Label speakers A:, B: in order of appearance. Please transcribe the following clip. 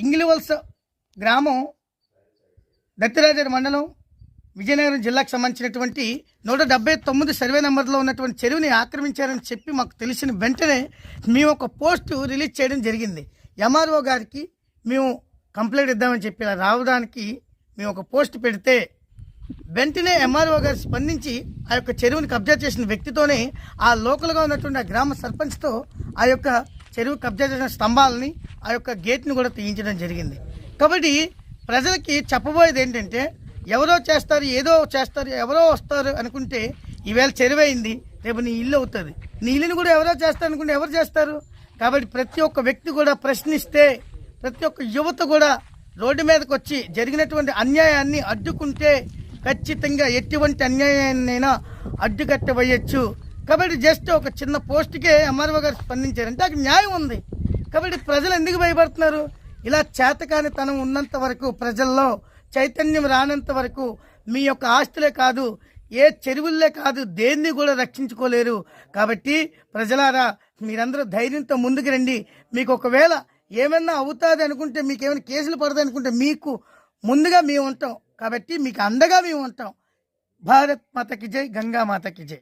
A: ఇంగిలివలస గ్రామం దత్తిరాజర్ మండలం విజయనగరం జిల్లాకు సంబంధించినటువంటి నూట డెబ్బై తొమ్మిది సర్వే నెంబర్లో ఉన్నటువంటి చెరువుని ఆక్రమించారని చెప్పి మాకు తెలిసిన వెంటనే మేము ఒక పోస్టు రిలీజ్ చేయడం జరిగింది. ఎంఆర్ఓ గారికి మేము కంప్లైంట్ ఇద్దామని చెప్పి ఇలా రావడానికి మేము ఒక పోస్ట్ పెడితే వెంటనే ఎంఆర్ఓ గారు స్పందించి ఆ యొక్క చెరువుని కబ్జా చేసిన వ్యక్తితోనే ఆ లోకల్గా ఉన్నటువంటి ఆ గ్రామ సర్పంచ్తో ఆ యొక్క చెరువు కబ్జా చేసిన స్తంభాలని ఆ యొక్క గేట్ని కూడా తీయించడం జరిగింది. కాబట్టి ప్రజలకి చెప్పబోయేది ఏంటంటే ఎవరో చేస్తారు ఏదో చేస్తారు ఎవరో వస్తారు అనుకుంటే ఈవేళ చెరువు అయింది రేపు నీ ఇల్లు అవుతుంది. నీ ఇల్లుని కూడా ఎవరో చేస్తారు అనుకుంటే ఎవరు చేస్తారు? కాబట్టి ప్రతి ఒక్క వ్యక్తి కూడా ప్రశ్నిస్తే ప్రతి ఒక్క యువత కూడా రోడ్డు మీదకి వచ్చి జరిగినటువంటి అన్యాయాన్ని అడ్డుకుంటే ఖచ్చితంగా ఎటువంటి అన్యాయాన్నైనా అడ్డుకట్టవేయచ్చు కాబట్టి జస్ట్ ఒక చిన్న పోస్ట్కే ఎంఆర్ఓ గారు స్పందించారంటే అది న్యాయం ఉంది. కాబట్టి ప్రజలు ఎందుకు భయపడుతున్నారు? ఇలా చేతకానితనం ఉన్నంత వరకు ప్రజల్లో చైతన్యం రానంత వరకు మీ యొక్క ఆస్తులే కాదు ఏ చెరువుల్లే కాదు దేన్ని కూడా రక్షించుకోలేరు. కాబట్టి ప్రజలారా మీరందరూ ధైర్యంతో ముందుకు రండి. మీకు ఒకవేళ ఏమన్నా అవుతుంది అనుకుంటే మీకు ఏమైనా కేసులు పడదు అనుకుంటే మీకు ముందుగా మేము ఉంటాం. కాబట్టి మీకు అండగా మేము ఉంటాం. భారత్ మాతకి జై గంగా మాతకి జై.